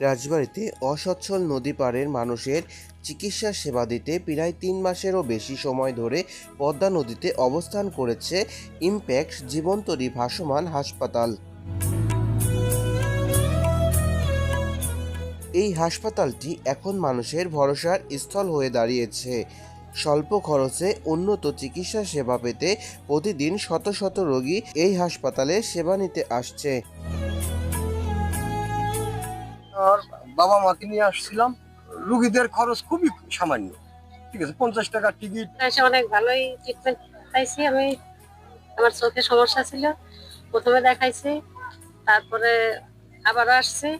রাজবাড়িতে অসচ্ছল নদী পাড়ের মানুষের চিকিৎসা সেবা দিতে প্রায় তিন মাসেরও বেশি সময় ধরে পদ্মা নদীতে অবস্থান করেছে ইমপ্যাক্ট জীবন্তরী ভাসমান হাসপাতাল। এই হাসপাতালটি এখন মানুষের ভরসার স্থল হয়ে দাঁড়িয়েছে। স্বল্প খরচে উন্নত চিকিৎসা সেবা পেতে প্রতিদিন শত শত রোগী এই হাসপাতালে সেবা নিতে আসছে। আর বাবা মাকে নিয়ে আসছিলাম রুগীদের খরচ খুবই সামান্য। ঠিক আছে পঞ্চাশ টাকা টিকিট এসে অনেক ভালোই ট্রিটমেন্ট পাইছি। আমি আমার চোখে সমস্যা ছিল। প্রথমে দেখাইছি তারপরে আবার আসছি।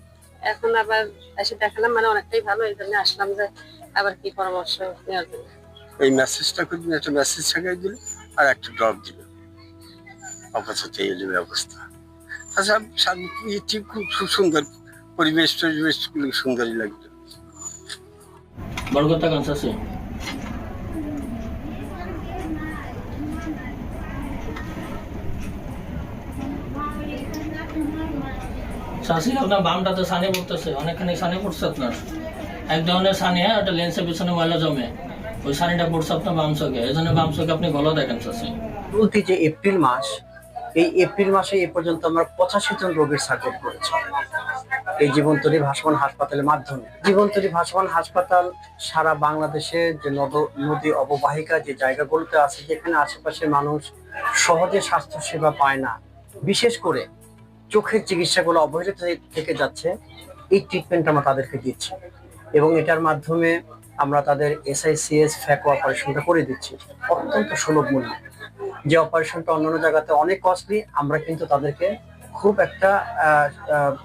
এখন আবার এসে দেখালাম মানে অনেকটাই ভালো। এই জন্য আসলাম যে আবার কি পরামর্শ নেওয়ার জন্য। এই মেসেজটা করে দিন একটা মেসেজ শেখাই দিল আর একটা ড্রপ দিল। আপাতত এই ঠিক খুব খুব সুন্দর পরিবেশ টরিবেশ সুন্দরই লাগল বড় কথা কাঁচা আছে শাসি আপনার বামটাতে সানি পড়তেছে অনেকখানি সানি পড়ছে আপনার। এক ধরনের সানি হ্যাঁ ওটা লেন্সের পিছনে ময়লা জমে। ওই সানিটা পড়ছে আপনার বাম চোখে এই জন্য বাম চোখে আপনি গলা দেখেন শাসি চলতি যে এপ্রিল মাস এই এপ্রিল মাসে এ পর্যন্ত আমরা পঁচাশি জন রোগীর সার্ভে করেছি। এই জীবনতরী ভাসমান হাসপাতালের মাধ্যমে। জীবনতরী ভাসমান হাসপাতাল সারা বাংলাদেশে যে নদ- নদী অববাহিকা যে জায়গাগুলোতে আছে, যেখানে আশেপাশের মানুষ সহজে স্বাস্থ্য সেবা পায় না, বিশেষ করে চোখের চিকিৎসাগুলো অবহেলিত থেকে যাচ্ছে, এই ট্রিটমেন্ট আমরা তাদেরকে দিচ্ছি। এবং এটার মাধ্যমে আমরা তাদের এসআইসিএস ফ্যাকো অপারেশনটা করে দিচ্ছি। অত্যন্ত সুলভ মূল্যে। যে অপারেশনটা অন্যান্য জায়গাতে অনেক কস্টলি আমরা কিন্তু তাদেরকে খুব একটা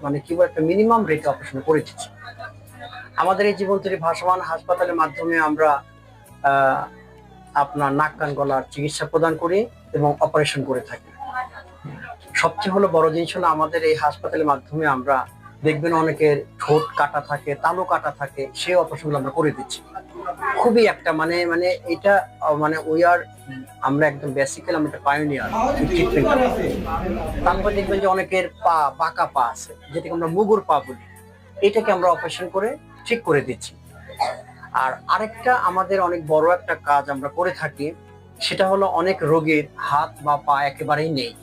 মানে কি একটা মিনিমাম রেটে অপারেশন করে দিচ্ছি আমাদের এই জীবন্তরী ভাসমান হাসপাতালের মাধ্যমে আমরা আপনার নাক, কান, গলার চিকিৎসা প্রদান করি এবং অপারেশন করে থাকি। সবচেয়ে হলো বড় জিনিস হলো আমাদের এই হাসপাতালের মাধ্যমে আমরা দেখবেন অনেকের ঠোঁট কাটা থাকে, তালু কাটা থাকে সেই অপারেশনগুলো আমরা করে দিচ্ছি। খুবই একটা মানে মানে এটা মানে উই আর আমরা একদম বেসিক্যালি আমরা একটা পায়োনিয়ার তারপর দেখবেন যে অনেকের পা, বাঁকা পা আছে, যেটাকে আমরা মুগুর পা বলি। এটাকে আমরা অপারেশন করে ঠিক করে দিচ্ছি। আর আরেকটা আমাদের অনেক বড় একটা কাজ আমরা করে থাকি, সেটা হলো অনেক রোগীর হাত বা পা একেবারেই নেই।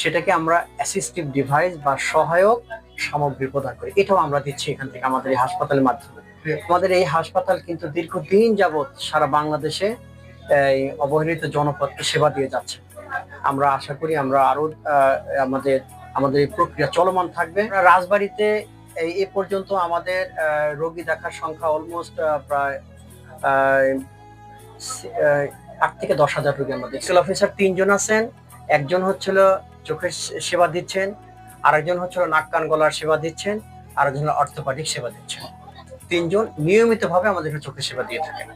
সেটাকে আমরা অ্যাসিস্টিভ ডিভাইস বা সহায়ক সামগ্রী প্রদান করি। এটাও আমরা দিচ্ছি এখান থেকে আমাদের এই হাসপাতালের মাধ্যমে। আমাদের এই হাসপাতাল কিন্তু দীর্ঘদিন যাবৎ সারা বাংলাদেশে, এই অবহেলিত জনপদকে সেবা দিয়ে যাচ্ছে। আমরা আশা করি আমরা আরও আমাদের আমাদের এই প্রক্রিয়া চলমান থাকবে। রাজবাড়িতে এ পর্যন্ত আমাদের রোগী দেখার সংখ্যা অলমোস্ট প্রায় আট থেকে দশ হাজার রোগী আমাদের অফিসার তিনজন আছেন, একজন হচ্ছিল চোখের সেবা দিচ্ছেন আরেকজন হচ্ছিল নাক কান গলার সেবা দিচ্ছেন, আরেকজন অর্থোপেডিক সেবা দিচ্ছেন। তিনজন নিয়মিতভাবে আমাদের চোখের সেবা দিয়ে থাকেন।